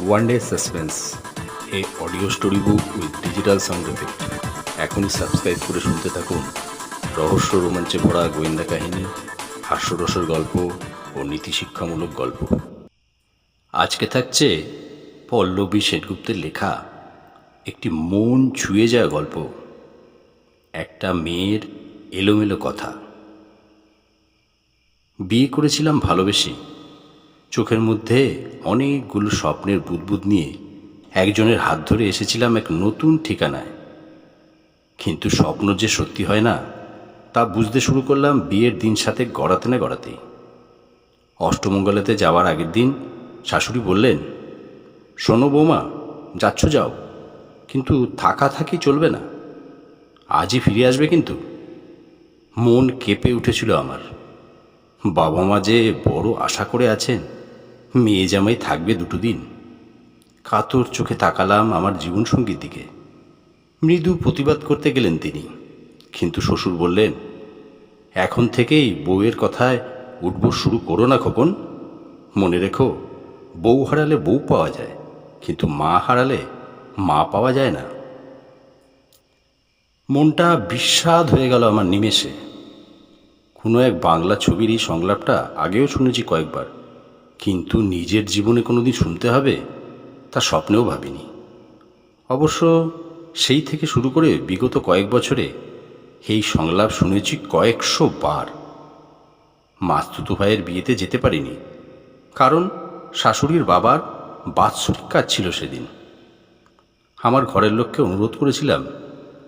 One day suspense a audio story book with digital sound effect এখনই subscribe করে শুনতে থাকুন। রহস্য রোমাঞ্চে ভরা গোয়েন্দা কাহিনী, হাস্যরসের গল্প ও নীতিশিক্ষামূলক গল্প। আজকে থাকছে পল্লবী সেনগুপ্তের লেখা একটি মন ছুঁয়ে যাওয়া গল্প। একটা মেয়ের এলোমেলো কথা। বিয়ে করেছিলাম ভালোবেসে। চোখের মধ্যে অনেকগুলো স্বপ্নের বুদবুদ নিয়ে একজনের হাত ধরে এসেছিলাম এক নতুন ঠিকানায়। কিন্তু স্বপ্ন যে সত্যি হয় না, তা বুঝতে শুরু করলাম বিয়ের দিন সাথে গড়াতে না গড়াতেই। অষ্টমঙ্গলাতে যাওয়ার আগের দিন শাশুড়ি বললেন, শোনো বৌমা, যাচ্ছ যাও, কিন্তু থাকা থাকি চলবে না। আজই ফিরে আসবে কিন্তু। মন কেঁপে উঠেছিল আমার। বাবা মা যে বড় আশা করে আছেন মেয়ে জামাই থাকবে দুটো দিন। কাতর চোখে তাকালাম আমার জীবনসঙ্গীর দিকে। মৃদু প্রতিবাদ করতে গেলেন তিনি। কিন্তু শ্বশুর বললেন, এখন থেকেই বউয়ের কথায় উঠব শুরু করো না খোকন। মনে রেখো, বউ হারালে বউ পাওয়া যায়, কিন্তু মা হারালে মা পাওয়া যায় না। মনটা বিস্বাদ হয়ে গেল আমার নিমেষে। কোনো এক বাংলা ছবির এই সংলাপটা আগেও শুনেছি কয়েকবার। কিন্তু নিজের জীবনে কোনোদিন শুনতে হবে? তা স্বপ্নেও ভাবিনি। অবশ্য সেই থেকে শুরু করে বিগত কয়েক বছরে এই সংলাপ শুনেছি কয়েকশো বার। মাস্তুতু ভাইয়ের বিয়েতে যেতে পারিনি, কারণ শাশুড়ির বাবার বাৎসরিক কাজ ছিল সেদিন। আমার ঘরের লোককে অনুরোধ করেছিলাম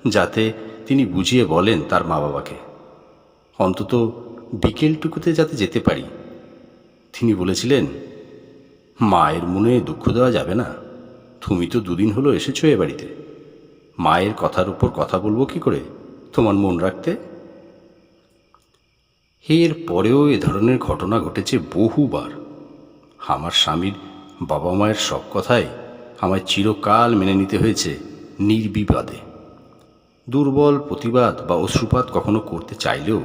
যাতে তিনি বুঝিয়ে বলেন তার মা বাবাকে অন্তত বিকেলটুকুতে যাতে যেতে পারি। তিনি বলেছিলেন, মায়ের মনে দুঃখ দেওয়া যাবে না। তুমি তো দুদিন হলো এসেছ এ বাড়িতে। মায়ের কথার উপর কথা বলব কি করে? তোমার মন রাখতে? এর পরেও এ ধরনের ঘটনা ঘটেছে বহুবার। আমার স্বামীর বাবা মায়ের সব কথাই আমায় চিরকাল মেনে নিতে হয়েছে নির্বিবাদে। দুর্বল প্রতিবাদ বা অশ্রুপাত কখনো করতে চাইলেও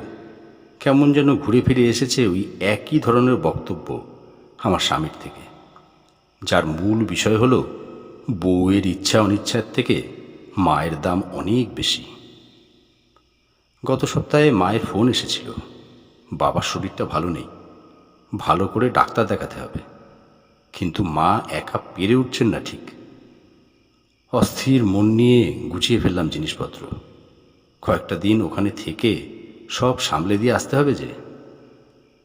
কেমন যেন ঘুরে ফিরে এসেছে ওই একই ধরনের বক্তব্য আমার স্বামীর থেকে। যার মূল বিষয় হলো, বউয়ের ইচ্ছা অনিচ্ছার থেকে মায়ের দাম অনেক বেশি। গত সপ্তাহে মায়ের ফোন এসেছিল। বাবার শরীরটা ভালো নেই। ভালো করে ডাক্তার দেখাতে হবে। কিন্তু মা একা পেরে উঠছেন না ঠিক। অস্থির মন নিয়ে গুছিয়ে ফেললাম জিনিসপত্র। কয়েকটা দিন ওখানে থেকে সব সামলে দিয়ে আসতে হবে যে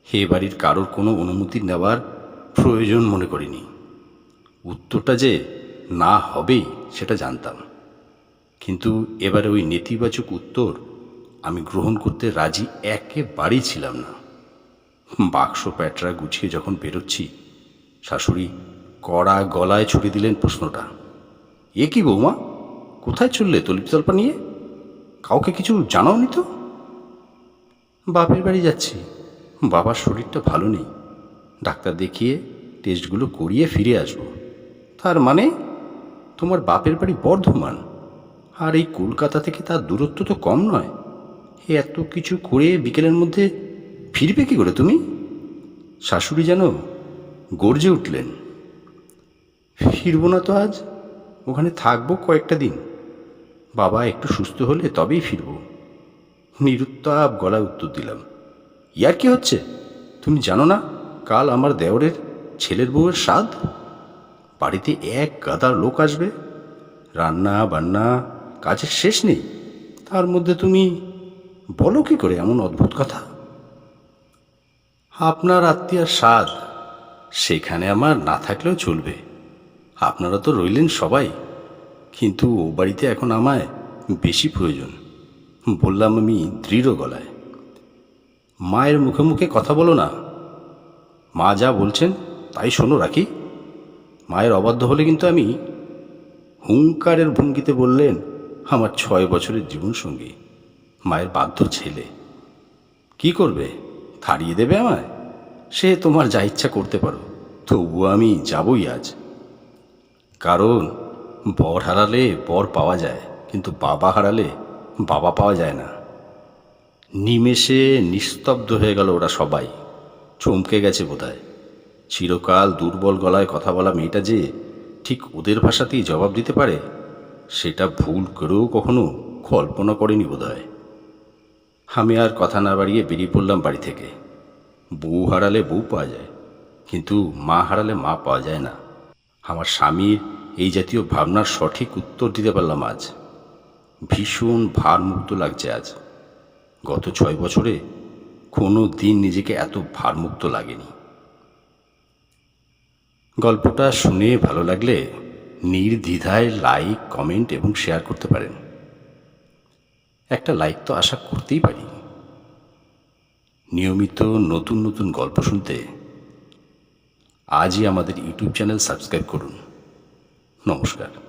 হে বাড়ির কারোর কোনো অনুমতি নেওয়ার প্রয়োজন মনে করিনি। উত্তরটা যে না হবেই, সেটা জানতাম। কিন্তু এবারে ওই নেতিবাচক উত্তর আমি গ্রহণ করতে রাজি একেবারেই ছিলাম না। বাক্স প্যাটরা গুছিয়ে যখন বেরোচ্ছি, শাশুড়ি কড়া গলায় ছুড়ে দিলেন প্রশ্নটা। এ কি বৌমা? কোথায় চললে তলিপ তল্পা নিয়ে? কাউকে কিছু জানাওনি তো? বাপের বাড়ি যাচ্ছি। বাবার শরীরটা ভালো নেই। ডাক্তার দেখিয়ে টেস্টগুলো করিয়ে ফিরে আসব। তার মানে তোমার বাপের বাড়ি বর্ধমান। আর এই কলকাতা থেকে তার দূরত্ব তো কম নয়। এত কিছু করে বিকেলের মধ্যে ফিরবে কি করে তুমি? শাশুড়ি যেন গর্জে উঠলেন। ফিরব না তো আজ। ওখানে থাকব কয়েকটা দিন। বাবা একটু সুস্থ হলে তবেই ফিরব। নিরুত্তাপ গলায় উত্তর দিলাম, ইয়ার কি হচ্ছে? তুমি জানো না কাল আমার দেওরের ছেলের বউয়ের স্বাদ বাড়িতে এক গাদার লোক আসবে, রান্না বান্না কাজের শেষ নেই, তার মধ্যে তুমি বলো কি করে এমন অদ্ভুত কথা? আপনার আত্মীয়ার স্বাদ সেখানে আমার না থাকলেও চলবে, আপনারা তো রইলেন সবাই, কিন্তু ও বাড়িতে এখন আমায় বেশি প্রয়োজন। বললাম আমি দৃঢ় গলায়। মায়ের মুখে মুখে কথা বলো না। মা যা বলছেন তাই শোনো রাখি। মায়ের অবাধ্য হলে কিন্তু আমি হুঙ্কারের ভঙ্গিতে বললেন, আমার ছয় বছরের জীবনসঙ্গী মায়ের বাধ্য ছেলে। কি করবে? থাড়িয়ে দেবে আমায়? সে তোমার যা ইচ্ছা করতে পারো, তবুও আমি যাবই আজ। কারণ বর হারালে বর পাওয়া যায়, কিন্তু বাবা হারালে বাবা পাওয়া যায় না। নিমেষে নিস্তব্ধ হয়ে গেল ওরা সবাই। চমকে গেছে বোধহয়। চিরকাল দুর্বল গলায় কথা বলা মেয়েটা যে ঠিক ওদের ভাষাতেই জবাব দিতে পারে, সেটা ভুল করেও কখনো কল্পনা করেনি বোধ হয় আমি আর কথা না বাড়িয়ে বেরিয়ে পড়লাম বাড়ি থেকে। বউ হারালে বউ পাওয়া যায়, কিন্তু মা হারালে মা পাওয়া যায় না। আমার স্বামীর এই জাতীয় ভাবনার সঠিক উত্তর দিতে পারলাম আজ। ভীষণ ভারমুক্ত লাগছে আজ। গত ছয় বছরে কোনো দিন নিজেকে এত ভারমুক্ত লাগেনি। গল্পটা শুনে ভালো লাগলে নির্দ্বিধায় লাইক কমেন্ট এবং শেয়ার করতে পারেন। একটা লাইক তো আশা করতেই পারি। নিয়মিত নতুন নতুন গল্প শুনতে আজই আমাদের ইউটিউব চ্যানেল সাবস্ক্রাইব করুন। নমস্কার।